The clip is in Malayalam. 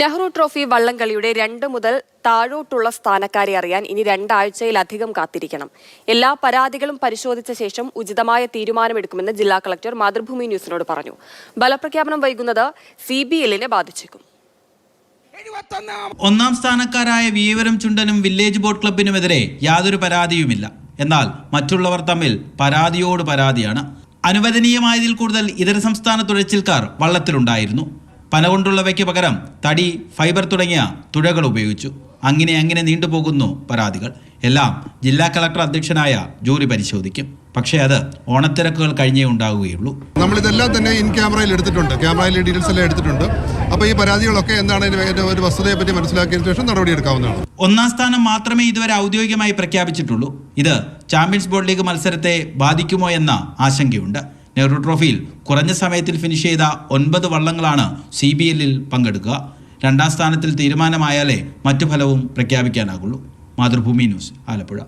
നെഹ്റു ട്രോഫി വള്ളംകളിയുടെ രണ്ട് മുതൽ താഴോട്ടുള്ള സ്ഥാനക്കാരെ അറിയാൻ ഇനി രണ്ടാഴ്ചയിലധികം കാത്തിരിക്കണം. എല്ലാ പരാതികളും പരിശോധിച്ച ശേഷം ഉചിതമായ തീരുമാനമെടുക്കുമെന്ന് ജില്ലാ കളക്ടർ മാതൃഭൂമി ന്യൂസിനോട് പറഞ്ഞു. ബലപ്രഖ്യാപനം വൈകുന്നത് സി ബി എല്ലിനെ ബാധിച്ചേക്കും. ഒന്നാം സ്ഥാനക്കാരായ വീവരം ചുണ്ടനും വില്ലേജ് ബോട്ട് ക്ലബിനുമെതിരെ യാതൊരു പരാതിയുമില്ല. എന്നാൽ മറ്റുള്ളവർ തമ്മിൽ പരാതിയോട് പരാതിയാണ്. അനുവദനീയമായതിൽ കൂടുതൽ ഇതര സംസ്ഥാന തുഴച്ചിൽക്കാർ വള്ളത്തിലുണ്ടായിരുന്നു. പന കൊണ്ടുള്ളവയ്ക്ക് പകരം തടി ഫൈബർ തുടങ്ങിയ തുഴകൾ ഉപയോഗിച്ചു. അങ്ങനെ അങ്ങനെ നീണ്ടുപോകുന്നു പരാതികൾ. എല്ലാം ജില്ലാ കളക്ടർ അധ്യക്ഷനായ ജൂറി പരിശോധിക്കും. പക്ഷേ അത് ഓണത്തിരക്കുകൾ കഴിഞ്ഞേ ഉണ്ടാവുകയുള്ളൂ. നമ്മളിതെല്ലാം തന്നെ ഇൻ ക്യാമറയിൽ എടുത്തിട്ടുണ്ട്. ക്യാമറയിൽ ഡീറ്റെയിൽസ് എല്ലാം എടുത്തിട്ടുണ്ട്. അപ്പോൾ ഈ പരാതികളൊക്കെ എന്താണ് ഒരു വസ്തുതയെ പറ്റി മനസ്സിലാക്കിയതിനു ശേഷം നടപടിയെടുക്കാവുന്നതാണ് ഒന്നാം സ്ഥാനം മാത്രമേ ഇതുവരെ ഔദ്യോഗികമായി പ്രഖ്യാപിച്ചിട്ടുള്ളൂ. ഇത് ചാമ്പ്യൻസ് ബോർഡ് ലീഗ് മത്സരത്തെ ബാധിക്കുമോ എന്ന ആശങ്കയുണ്ട്. നെഹ്റു ട്രോഫിയിൽ കുറഞ്ഞ സമയത്തിൽ ഫിനിഷ് ചെയ്ത ഒൻപത് വള്ളങ്ങളാണ് സി ബി എല്ലിൽ പങ്കെടുക്കുക. രണ്ടാം സ്ഥാനത്തിൽ തീരുമാനമായാലേ മറ്റു ഫലവും പ്രഖ്യാപിക്കാനാകുള്ളൂ. മാതൃഭൂമി ന്യൂസ് ആലപ്പുഴ.